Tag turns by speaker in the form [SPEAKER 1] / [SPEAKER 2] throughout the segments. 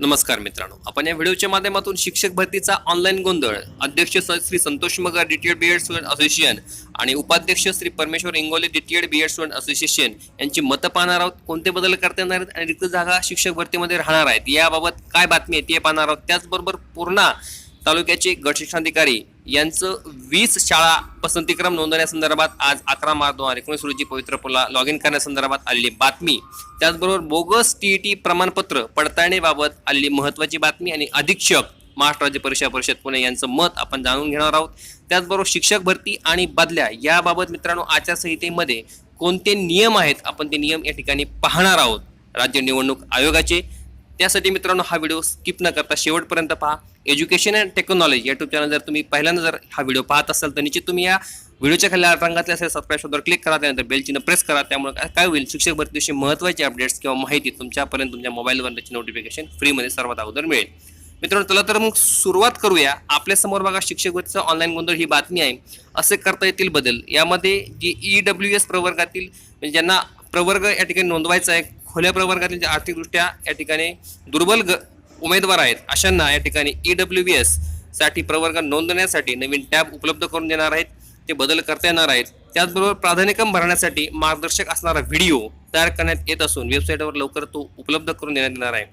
[SPEAKER 1] नमस्कार मित्रांनो. आपण या व्हिडिओच्या माध्यमातून शिक्षक भरतीचा ऑनलाईन गोंधळ अध्यक्ष स- Shri Santosh Magar DTEd B Ed student association आणि उपाध्यक्ष Shri Parmeshwar Ingole DTEd B Ed student association यांची मतं पाहणार आहोत. कोणते बदल करता येणार आहेत आणि रिक्त जागा शिक्षक भरतीमध्ये राहणार आहेत? याबाबत काय बातमी आहे ते पाहणार आहोत. त्याचबरोबर पूर्णा तालुक्याचे गट शिक्षणाधिकारी यांचं वीस शाळा पसंतीक्रम नोंदवण्यासंदर्भात आज अकरा मार्च दोन हजार एकोणीस रोजी पवित्र पुला लॉग इन करण्यासंदर्भात आलेली बातमी. त्याचबरोबर बोगस टी टी प्रमाणपत्र पडताळणीबाबत आलेली महत्त्वाची बातमी आणि अधीक्षक महाराष्ट्र राज्य परीक्षा परिषद पुणे यांचं मत आपण जाणून घेणार आहोत. त्याचबरोबर शिक्षक भरती आणि बदल्या याबाबत मित्रांनो आचारसंहितेमध्ये कोणते नियम आहेत आपण ते नियम या ठिकाणी पाहणार आहोत. राज्य निवडणूक आयोगाचे त्यासाठी मित्रांनो हा व्हिडिओ स्किप न करता शेवटपर्यंत पहा. Education and technology YouTube channel जर तुम्ही पहिल्यांदा जर हा व्हिडिओ पाहत असाल तर निश्चित तुम्ही या व्हिडिओच्या खाली रंगातल्या असेल सबस्क्राईब शोधवर क्लिक करा त्यानंतर बेल प्रेस करा. त्यामुळे काय- काय होईल? शिक्षक भरतीविषयी महत्त्वाचे अपडेट्स किंवा माहिती तुमच्यापर्यंत तुमच्या मोबाईलवर त्याची नोटिफिकेशन फ्रीमध्ये सर्वात अगोदर मिळेल. मित्रांनो चला तर मग सुरुवात करूया. आपल्यासमोर बघा शिक्षक भरतीचा ऑनलाईन गोंधळ ही बातमी आहे. असे करता येतील बदल. यामध्ये जी ई डब्ल्यू एस प्रवर्गातील म्हणजे ज्यांना प्रवर्ग या ठिकाणी नोंदवायचा आहे खुल्या प्रवर्गातील जे आर्थिकदृष्ट्या या ठिकाणी दुर्बल ग उमेदवार आहेत अशांना या ठिकाणी ई डब्ल्यू बी एससाठी प्रवर्ग नोंदवण्यासाठी नवीन टॅब उपलब्ध करून देणार आहेत ते बदल करता येणार आहेत. त्याचबरोबर प्राधान्यक्रम भरण्यासाठी मार्गदर्शक असणारा व्हिडिओ तयार करण्यात येत असून वेबसाईटवर लवकर तो उपलब्ध करून देण्यात येणार आहे.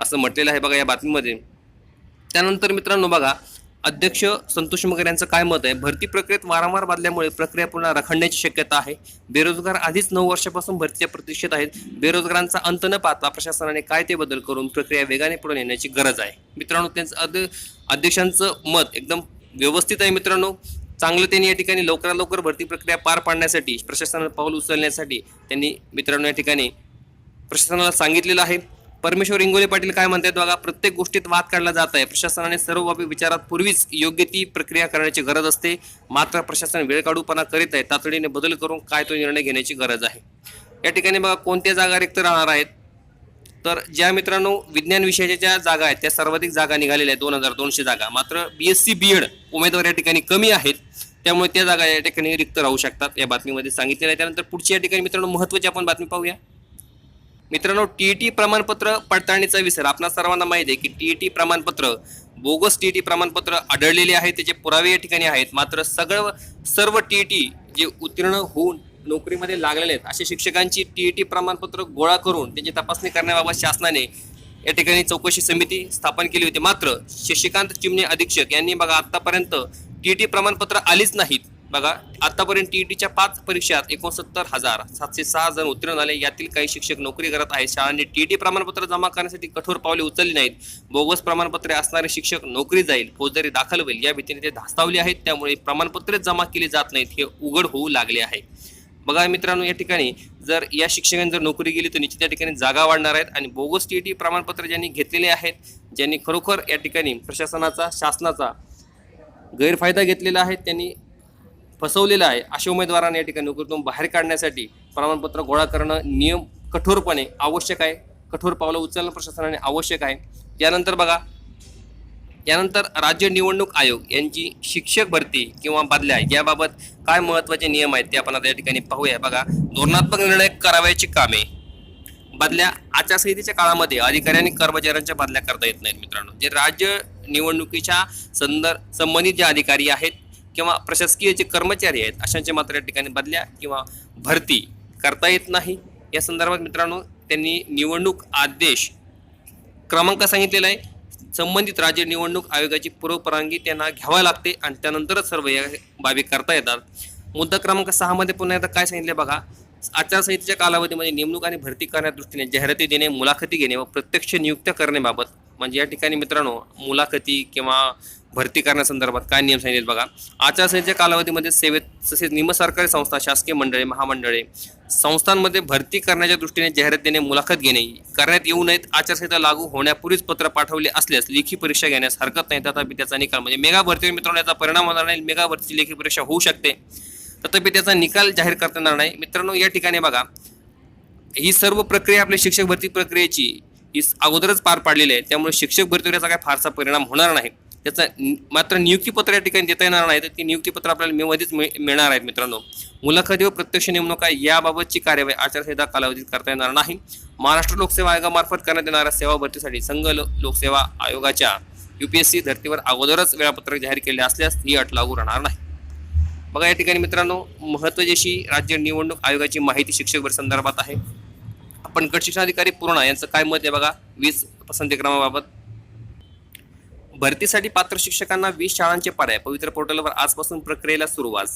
[SPEAKER 1] असं म्हटलेलं आहे बघा या बातमीमध्ये. त्यानंतर मित्रांनो बघा अध्यक्ष संतोष मगर यांचं काय मत आहे? भरती प्रक्रियेत वारंवार बदल्यामुळे प्रक्रिया पुन्हा रखडण्याची शक्यता आहे. बेरोजगार आधीच नऊ वर्षापासून भरतीच्या प्रतीक्षेत आहेत. बेरोजगारांचा अंत न पाहता प्रशासनाने काय ते बदल करून प्रक्रिया वेगाने पुढे नेण्याची गरज आहे. मित्रांनो त्यांचं अध्यक्षांचं मत एकदम व्यवस्थित आहे मित्रांनो. चांगलं त्यांनी या ठिकाणी लवकरात लवकर भरती प्रक्रिया पार पाडण्यासाठी प्रशासनाला पाऊल उचलण्यासाठी त्यांनी मित्रांनो या ठिकाणी प्रशासनाला सांगितलेलं आहे. परमेश्वर इंगोले पाटील काय म्हणतात बघा प्रत्येक गोष्टीत वाद काढला जात आहे प्रशासनाने सर्व बाबी विचारात पूर्वीच योग्य ती प्रक्रिया करण्याची गरज असते. मात्र प्रशासन वेळ काढूपणा करीत आहे. तातडीने बदल करून काय तो निर्णय घेण्याची गरज आहे. या ठिकाणी बघा कोणत्या जागा रिक्त राहणार आहेत? तर ज्या मित्रांनो विज्ञान विषयाच्या ज्या जागा आहेत त्या सर्वाधिक जागा निघालेल्या आहेत. दोन हजार दोनशे जागा. मात्र B S C B Ed उमेदवार या ठिकाणी कमी आहेत. त्यामुळे त्या जागा या ठिकाणी रिक्त राहू शकतात या बातमीमध्ये सांगितलेलं आहे. त्यानंतर पुढची या ठिकाणी मित्रांनो महत्त्वाची आपण बातमी पाहूया. मित्रांनो टीईटी प्रमाणपत्र पडताळणीचा विसर. आपणा सर्वांना माहिती आहे की टीईटी प्रमाणपत्र बोगस टीईटी प्रमाणपत्र आढळलेले आहे त्याचे पुरावे या ठिकाणी आहेत. मात्र सगळं सर्व टीईटी जे उत्तीर्ण होऊन नोकरीमध्ये लागलेले आहेत अशा शिक्षकांची टीईटी प्रमाणपत्र गोळा करून त्यांची तपासणी करण्याबाबत शासनाने या ठिकाणी चौकशी समिती स्थापन केली होती. मात्र शशिकांत चिमणे अधीक्षक यांनी बघा आतापर्यंत टीईटी प्रमाणपत्र आलीच नाहीत. बघा आतापर्यंत टीईटीच्या पाच परीक्षात एकोणसत्तर हजार सातशे सहा जण उत्तीर्ण झाले. यातील काही शिक्षक नोकरी करत आहेत. शाळांनी टीईटी प्रमाणपत्र जमा करण्यासाठी कठोर पावले उचलली नाहीत. बोगस प्रमाणपत्रे असणारे शिक्षक नोकरी जाईल फौजदारी दाखल होईल. या भीतीने ते धास्तावले आहेत. त्यामुळे प्रमाणपत्रे जमा केली जात नाहीत हे उघड होऊ लागले आहे. बघा मित्रांनो या ठिकाणी जर या शिक्षकांनी जर नोकरी गेली तर निश्चित या ठिकाणी जागा वाढणार आहेत. आणि बोगस टी प्रमाणपत्र ज्यांनी घेतलेले आहेत ज्यांनी खरोखर या ठिकाणी प्रशासनाचा शासनाचा गैरफायदा घेतलेला आहे त्यांनी फसवलेलं आहे. अशा उमेदवारांना या ठिकाणी नोकरीतून बाहेर काढण्यासाठी प्रमाणपत्र गोळा करणं नियम कठोरपणे आवश्यक आहे. कठोर पावलं उचलणं प्रशासनाने आवश्यक आहे. यानंतर बघा यानंतर राज्य निवडणूक आयोग यांची शिक्षक भरती किंवा बदल्या याबाबत काय महत्त्वाचे नियम आहेत ते आपण आता या ठिकाणी पाहूया. बघा धोरणात्मक निर्णय करावयाची कामे. बदल्या आचारसंहितेच्या काळामध्ये अधिकारी आणि कर्मचाऱ्यांच्या बदल्या करता येत नाहीत मित्रांनो. जे राज्य निवडणुकीच्या संदर्भ संबंधित जे अधिकारी आहेत किंवा प्रशासकीय जे कर्मचारी आहेत अशांच्या मात्र या ठिकाणी बदल्या किंवा भरती करता येत नाही. या संदर्भात मित्रांनो त्यांनी निवडणूक आदेश क्रमांक सांगितलेला आहे. संबंधित राज्य निवडणूक आयोगाची पूर्वपरवानगी त्यांना घ्यावी लागते आणि त्यानंतरच सर्व या बाबी करता येतात. मुद्दा क्रमांक सहामध्ये पुन्हा एकदा काय सांगितले बघा? आचारसंहितेच्या कालावधीमध्ये नेमणूक आणि भरती करण्या दृष्टीने जाहिराती देणे मुलाखती घेणे व प्रत्यक्ष नियुक्त्या करण्याबाबत म्हणजे या ठिकाणी मित्रांनो मुलाखती किंवा भरती करण्यासंदर्भात काय नियम सांगितले बघा. आचारसंहितेच्या कालावधीमध्ये सेवेत तसेच निमसरकारी संस्था शासकीय मंडळे महामंडळे संस्थांमध्ये भरती करण्याच्या दृष्टीने जाहिरात देणे मुलाखत घेणे करण्यात येऊ नयेत. आचारसंहिता लागू होण्यापूर्वीच पत्र पाठवले असल्यास लेखी परीक्षा घेण्यास हरकत नाही. तथापि त्याचा निकाल म्हणजे मेगा भरतीवर मित्रांनो याचा परिणाम होणार नाही. मेगा भरतीची लेखी परीक्षा होऊ शकते. तथापि त्याचा निकाल जाहीर करता येणार नाही. मित्रांनो या ठिकाणी बघा. ही सर्व प्रक्रिया आपल्या शिक्षक भरती प्रक्रियेची ही अगोदरच पार पाडलेली आहे. त्यामुळे शिक्षक भरतीवर याचा काय फारसा परिणाम होणार नाही. त्याचा मात्र नियुक्तीपत्र या ठिकाणी देता येणार नाही. तर ती नियुक्तीपत्र आपल्याला मेमध्येच मिळ- मिळणार आहेत मित्रांनो. मुलाखती व प्रत्यक्ष नेमणुका याबाबतची कार्यवाही आचारसंहिता कालावधीत करता येणार नाही. महाराष्ट्र लोकसेवा आयोगामार्फत करण्यात येणाऱ्या सेवा भरतीसाठी संघ लोकसेवा आयोगाच्या युपीएससी धर्तीवर अगोदरच वेळापत्रक जाहीर केले असल्यास ही अट लागू राहणार नाही. बघा या ठिकाणी मित्रांनो महत्त्वाची राज्य निवडणूक आयोगाची माहिती शिक्षक भर संदर्भात आहे. आपण गट शिक्षणाधिकारी पूर्ण यांचं काय मत आहे बघा? वीस पसंती क्रमाबाबत. भरतीसाठी पात्र शिक्षकांना वीस शाळांचे पर्याय. पवित्र पोर्टलवर आजपासून प्रक्रियेला सुरुवात.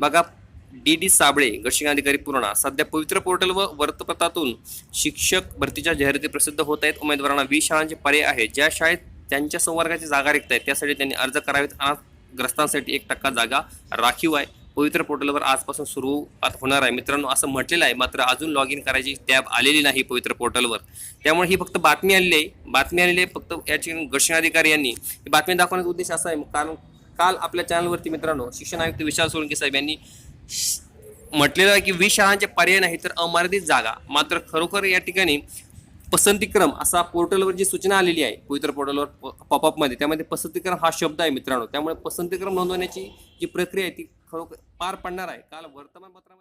[SPEAKER 1] बघा डी डी साबळे अधिकारी पूर्णा. सध्या पवित्र पोर्टल व वृत्तपत्रातून शिक्षक भरतीच्या जाहिराती प्रसिद्ध होत आहेत. उमेदवारांना वीस शाळांचे पर्याय आहेत. ज्या शाळेत त्यांच्या संवर्गाची जागा रिक्त आहे त्यासाठी त्यांनी अर्ज करावेत. अनाथग्रस्तांसाठी एक टक्का जागा राखीव आहे. पवित्र पोर्टलवर आजपासून सुरू होणार आहे. मित्रांनो असं म्हटलेलं आहे. मात्र अजून लॉग इन करायची टॅब आलेली नाही पवित्र पोर्टलवर. त्यामुळे ही फक्त बातमी आलेली आहे. बातमी आलेली आहे फक्त याची गटशिक्षणाधिकारी यांनी. ही बातमी दाखवण्याचा उद्देश असा आहे. कारण काल आपल्या चॅनलवरती मित्रांनो शिक्षण आयुक्त विशाल सोळंकी साहेब यांनी म्हटलेलं आहे की वीस शाळांचे पर्याय नाही तर अमर्यादित जागा. मात्र खरोखर या ठिकाणी पसंतीक्रम असा पोर्टलवर जी सूचना आलेली आहे पवित्र पोर्टलवर पॉपअपमध्ये त्यामध्ये पसंतीक्रम हा शब्द आहे मित्रांनो. त्यामुळे पसंतीक्रम नोंदवण्याची जी प्रक्रिया आहे ती खरोखर पार पडणार आहे. काल वर्तमानपत्रामध्ये